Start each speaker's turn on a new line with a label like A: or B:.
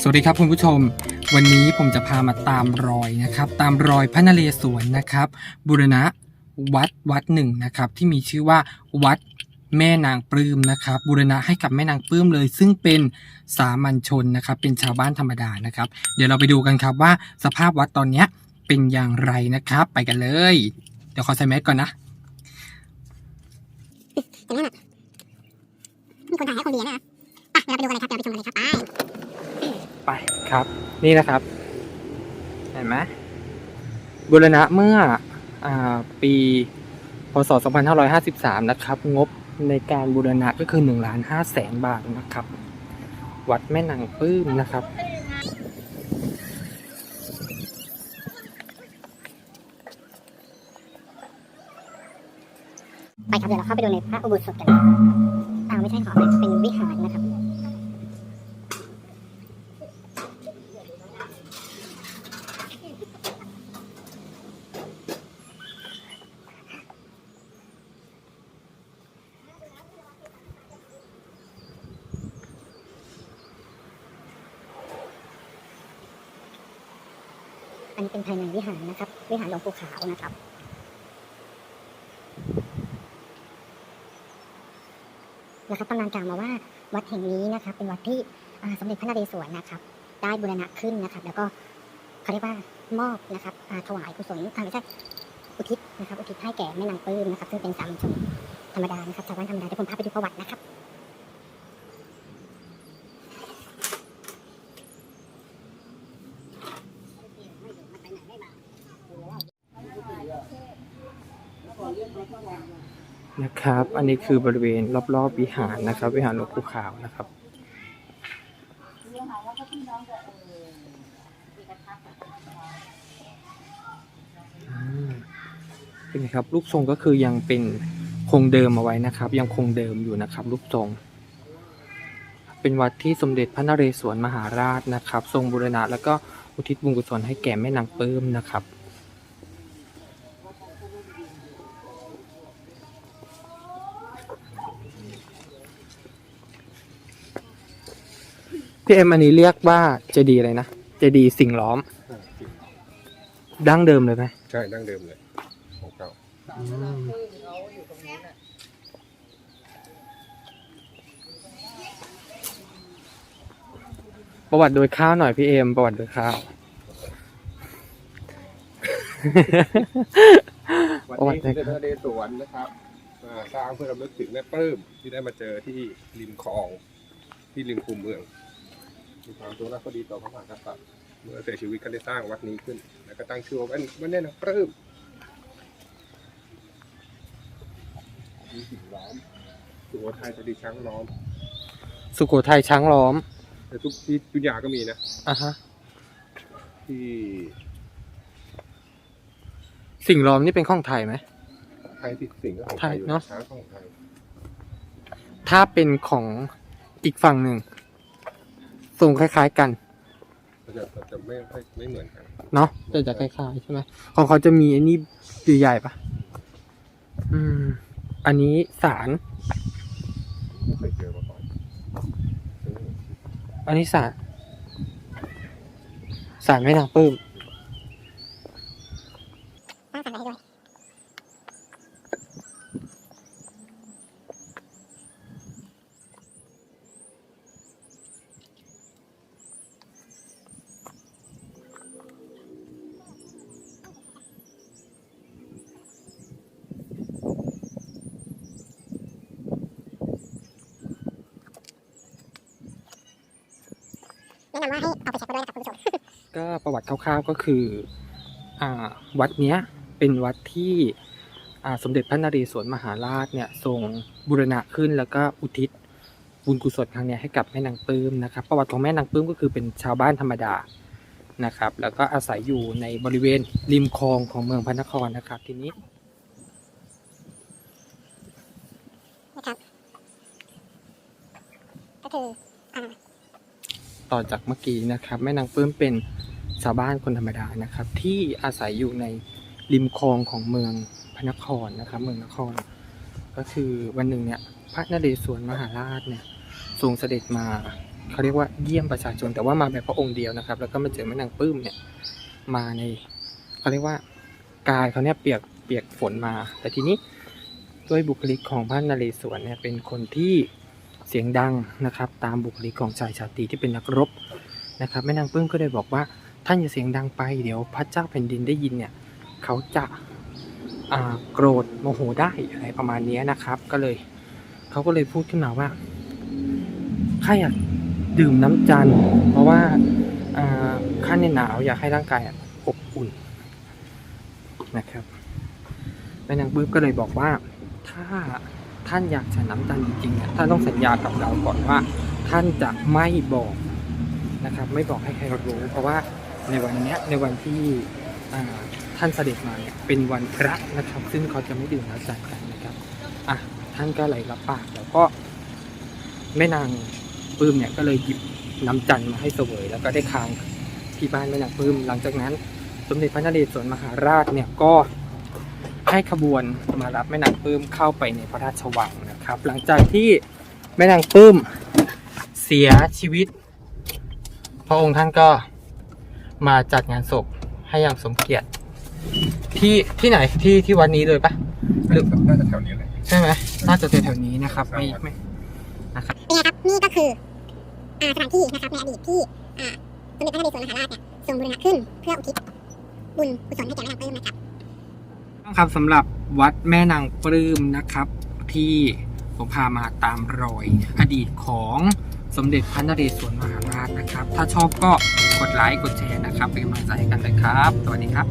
A: สวัสดีครับคุณผู้ชม วันนี้ผมจะพามาตามรอยนะครับ ตามรอยพระนเรศวรนะครับบูรณะวัดวัดหนึ่งนะครับ ที่มีชื่อว่าวัดแม่นางปลื้มนะครับ บูรณะให้กับแม่นางปลื้มเลย ซึ่งเป็นสามัญชนนะครับ เป็นชาวบ้านธรรมดานะครับ เดี๋ยวเราไปดูกันครับว่าสภาพวัดตอนเนี้ยเป็นอย่างไรนะครับ ไปกันเลย เดี๋ยวขอใส่แมสก่อนนะ
B: มีคนถ่ายให้คนเดียนะครับอะ เดี๋ยวเราไปดูกันเลยครับเดี๋ยวไปชมกันเลยครับไป
A: ไปครับ นี่นะครับ เห็นไหมบูรณะเมื่ออาปีพศ 2553 นะครับ งบในการบูรณะก็คือ1ล้าน5แสนบาทนะครับ วัดแม่นางปลื้มนะครับ
B: ไปครับเดี๋ยวเราเข้าไปดูในพระอุโบสถกันอ่าไม่ใช่ขอไปเป็นวิหารนะครับ นนี้เป็นภายในวิหารนะครับ วิหารหลวงปู่ขาวนะครับนะครับตำนานกล่าวมาว่าวัดแห่งนี้นะครับ เป็นวัดที่สมเด็จพระนเรศวรนะครับ ได้บูรณะขึ้นนะครับ แล้วก็เขาเรียกว่ามอบนะครับถวายกุศลอ่าไม่ใช่อุทิศนะครับ อุทิศให้แก่แม่นางปื้มนะครับ ซึ่งเป็นสามัญชนธรรมดานะครับชาวบ้านธรรมดาเดี๋ยวผมพาไปดูประวัตินะครับ
A: นะครับ อันนี้คือบริเวณรอบๆวิหารนะครับ วิหารหลวงปู่ขาวนะครับอ่าเป็นไงครับ รูปทรงก็คือยังเป็นคงเดิมเอาไว้นะครับ ยังคงเดิมอยู่นะครับ รูปทรง เป็นวัดที่สมเด็จพระนเรศวรมหาราชนะครับ ทรงบูรณะแล้วก็อุทิศบุญกุศลให้แก่แม่นางปลื้มนะครับ พี่เอ็มอันนี้เรียกว่าเจดีย์อะไรนะเจดีย์สิ่งล้อมดั้งเดิมเลยไหม
C: ใช่ดั้งเดิมเลยของเก่า
A: ประวัติโดยข้าวหน่อยพี่เอ็มประวัติโดยข้าว
C: วัน
A: ประวัติ
C: นี้
A: โดย
C: ที่
A: ข้าว
C: นเรศวรนะครับอ่าสร้างเพื่อรำลึกถึงแม่ปลื้มที่ได้มาเจอที่ริมคลอง ที่ริมคูเมือง มีความจงรักภักดีต่อพระมหากษัตริย์เมื่อเสียชีวิตก็ได้สร้างวัดนี้ขึ้น แล้วก็ตั้งชื่อว่าวันแม่นางปลื้มมีสิ่งล้อมสุโขทัยจะดีช้างล้อม
A: สุโขทัยช้างล้อม
C: แต่ทุกที่ทุกอยางก็มีนะ
A: อะฮะ
C: ที่
A: สิ่งล้อมนี่เป็นของไทยไหม
C: ไทยที่สิงห์ก็ของ
A: ไท
C: ไท
A: ย
C: ยอยู่
A: เนอะ
C: ช้างของไทย
A: ถ้าเป็นของอีกฝั่งหนึ่ง ทรงคล้าย ๆ กัน
C: ก็จะจะไม่ไม่ไม่เหมือนกัน
A: เนาะแต่จะคล้ายๆใช่ไหมของเขาจะมีอันนี้ใหญ่ๆปะอืม อันนี้สาร
C: ไม่เคยเจอมาก่อน
A: อันนี้สารสารแม่นางปลื้ม
B: ตั้งสันให้ด้วยำว่าให้เอาไปเช็คไว้ด้วยนะครับคุณผู้ชม
A: ก็ประวัติคร่าวๆก็คืออ่าวัดเนี้ยเป็นวัดที่อ่าสมเด็จพระนเรศวรมหาราชเนี่ยทรงบูรณะขึ้นแล้วก็อุทิศบุญกุศลครั้งเนี้ยให้กับแม่นางปลื้มนะครับประวัติของแม่นางปลื้มก็คือเป็นชาวบ้านธรรมดานะครับ แล้วก็อาศัยอยู่ในบริเวณริมคลองของเมืองพระนครนะครับทีนี้
B: นะครับก็คืออ่า
A: ต่อจากเมื่อกี้นะครับ แม่นางปื้มเป็นชาวบ้านคนธรรมดานะครับ ที่อาศัยอยู่ในริมคลองของเมืองพระนครนะครับ เมืองนคร ก็คือวันหนึ่งเนี่ยพระนเรศวรมหาราชเนี่ยทรงเสด็จมาเขาเรียกว่าเยี่ยมประชาชน แต่ว่ามาแบบพระองค์เดียวนะครับ แล้วก็มาเจอแม่นางปื้มเนี่ยมาในเขาเรียกว่ากายเขาเนี่ยเปียกเปียกฝนมา แต่ทีนี้ด้วยบุคลิกของพระนเรศวรเนี่ยเป็นคนที่ เสียงดังนะครับ ตามบุคลิกของชายชาตรีที่เป็นนักรบนะครับแม่นางปลื้มก็เลยบอกว่าท่านอย่าเสียงดังไปเดี๋ยวพระเจ้าแผ่นดินได้ยินเนี่ยเขาจะโกรธโมโหได้อะไรประมาณนี้นะครับ ก็เลยเขาก็เลยพูดขึ้นมาว่าข้าอยากดื่มน้ำจันเพราะว่าข้าเนี่ยหนาวอยากให้ร่างกายอบอุ่นนะครับแม่นางปื้มก็เลยบอกว่าถ้า ท่านอยากฉันน้ำตาลจริงๆเนี่ยท่านต้องสัญญากับเราก่อนว่า ท่านจะไม่บอกนะครับ ไม่บอกให้ใครรู้ เพราะว่าในวันเนี้ยในวันที่ท่านเสด็จมาเนี่ยเป็นวันพระนะครับ ซึ่งเขาจะไม่ดื่มน้ำตาลกันนะครับอะท่านก็เลยรับปากแล้วก็แม่นางปื้มเนี่ยก็เลยหยิบน้ำจันทร์มาให้เสวย แล้วก็ได้ค้างที่บ้านแม่นางปื้ม หลังจากนั้น สมเด็จพระนเรศวรมหาราชเนี่ยก็ ให้ขบวนมารับแม่นางปลื้มเข้าไปในพระราชวังนะครับ หลังจากที่แม่นางปลื้มเสียชีวิต พระองค์ท่านก็มาจัดงานศพให้อย่างสมเกียรติที่ที่ไหนที่ที่วันนี้เลยปะหรือ
C: น่าจะแถวนี้แหละ
A: ใช่ไหมน่าจะแถวๆนี้นะครับไม่ไม่
B: เป็นไงครับนี่ก็คืออ่าสถานที่นะครับในอดีตที่อ่าสมเด็จพระนเรศวรมหาราชเนี่ยทรงบูรณะขึ้นเพื่ออุทิศบุญกุศลให้แก่แม่นางปลื้มนะครับ
A: ครับสำหรับวัดแม่นางปลื้มนะครับ ที่ผมพามาตามรอย อดีตของสมเด็จพระนเรศวรมหาราชนะครับ ถ้าชอบก็กดไลค์กดแชร์นะครับ เป็นกำลังใจให้กันเลยครับ สวัสดีครับ